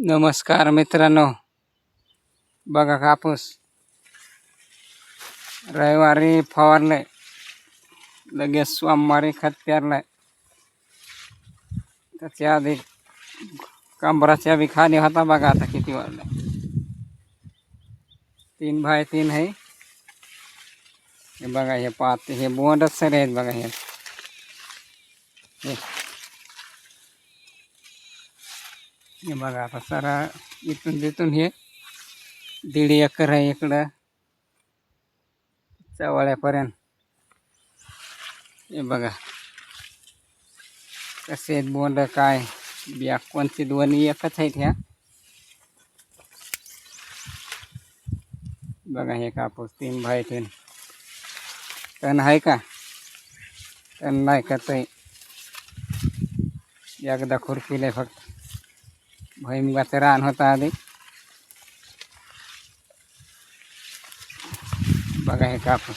नमस्कार मित्रांनो. बघा कापूस. रविवारी फवारलाय. लगेच सोमवारी खत पेरलाय. त्याच्या आधी कंबराच्या बी खाली होता बघा आता किती वाढलाय. तीन बाय तीन आहे. हे बघा, हे पात, हे बोंडच सरे आहेत बघा हे. हे बघा आता सारा इथून तिथून हे दीड एकर आहे इकडं. चवळ्यापर्यंत हे बघा. कसे आहेत बोंड काय? बिया कोणती दोन्ही एकच आहेत ह्या. बघा हे कापूस तीन भाई तीन. तण आहे का? तण नाही का एकदा खुरपिले फक्त. भुईमुगाचं रान होतं आधी बघा हे कापूस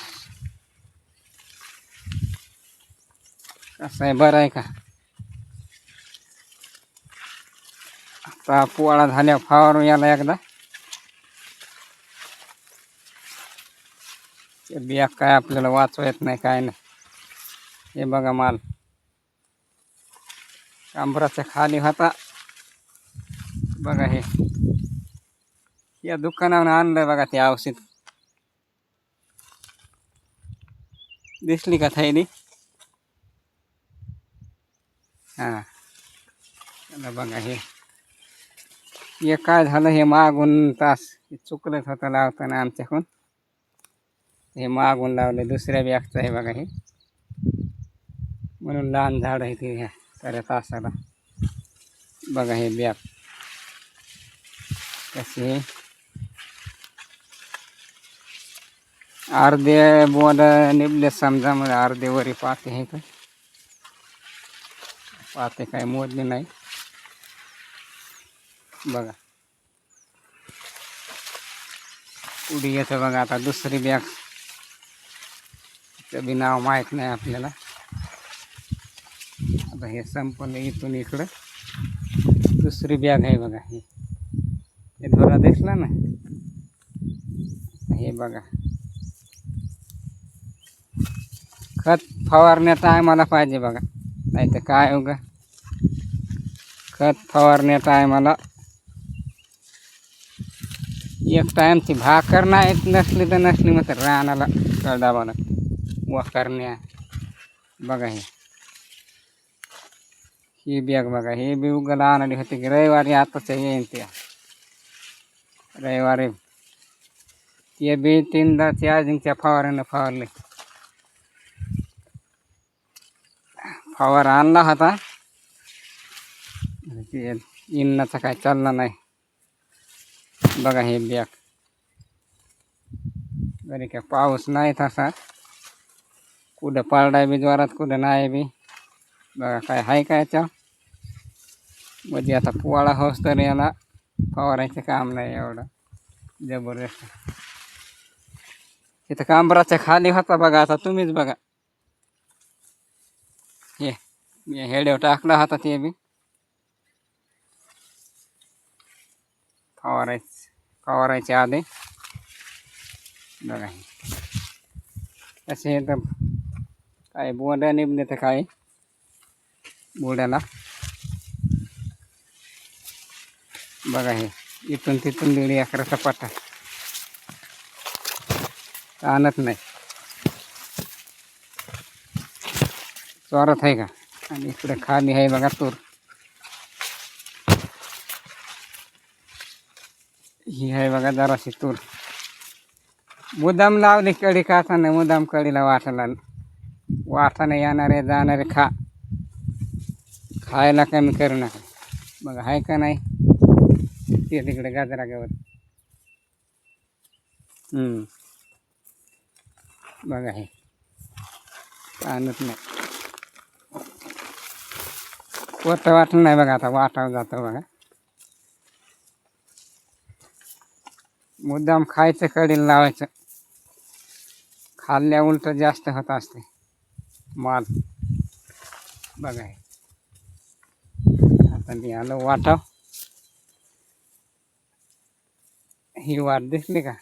कसं आहे बरं आहे का? आता पोळा झाल्यावर फावर याला एकदा ते बिया काय आपल्याला वाचवा येत नाही काय नाही हे बघा माल। कांबराच्या खाली होता। बघा हे. या दुकानावर आणलं बघा ते औषध. दिसली का थैली? हां. बघा हे. हे काय झालं? हे मागून तास हे चुकलंच होतं लावताना आमच्याकडून. हे मागून लावले दुसऱ्या बॅगचं आहे बघा हे. म्हणून लहान झाड आहे ते ह्या साऱ्या तासाला. बघा हे बॅग. कसे अर्धे बोल निबले समजा मग अर्धे वरी पाते आहे तर पाते काय मोजले नाही. बघा. उडी येतं बघा आता दुसरी बॅग. त्याचं बी नाव माहीत नाही आपल्याला. आता हे संपलं इथून इकडं. दुसरी बॅग आहे बघा ही. हे धोरा दिसला ना? हे बघा. खत फवारण्याचा आम्हाला पाहिजे बघा. नाही तर काय उगा खत फवारण्याचा आम्हाला एक टाईमची भाकर नाही नसली तर नसली मग रानाला कळदावा लागते वाकरण्या बघा हे. ही बॅग बघा हे बी उगाला आणली होती की रविवारी आताच येईन त्या रविवारी. ते बी तीनदा चार्जिंगच्या फवाऱ्यानं फवारले. फवारा आणला होता. ते इन्नाचा काय चालला नाही. बघा हे बॅग बरे काय पाऊस नाही तसा. कुठं पारडाय बी ज्वारात कुठं नाही बी. बघा काय आहे काय त्या म्हणजे आता पोवाळा होस तर याला फवारायचं काम नाही एवढं. जबरदस्त. इथं कांबराच्या खाली होता बघा आता तुम्हीच बघा. हे मी हेडेव टाकला होता ते बी. फवारायचं फवारायच्या आधी बघा. तसे तर काय बोंड्या निघले तर काय? बोड्याला. बघा हे. इथून तिथून दीड अकराचा पाटा आणत नाही. चोरात आहे का? आणि इकडे खाली आहे बघा तूर. ही आहे बघा जराशी तूर. मुदाम लावली कडी काठाने मुदाम कडीला वाटायला वाटाने येणारे जाणारे खा खायला कमी करू नका. बघा आहे का नाही? ते तिकडे गाजरा गवत हम्म. बघा हे. आणत नाही. कोणतं वाटलं नाही बघा आता वाटावं जातं बघा. मुद्दाम खायचं कडीला लावायचं. खाल्ल्या उलट जास्त होत असते. माल. बघा आता मी आलो वाटाव. ही वाट दिसली का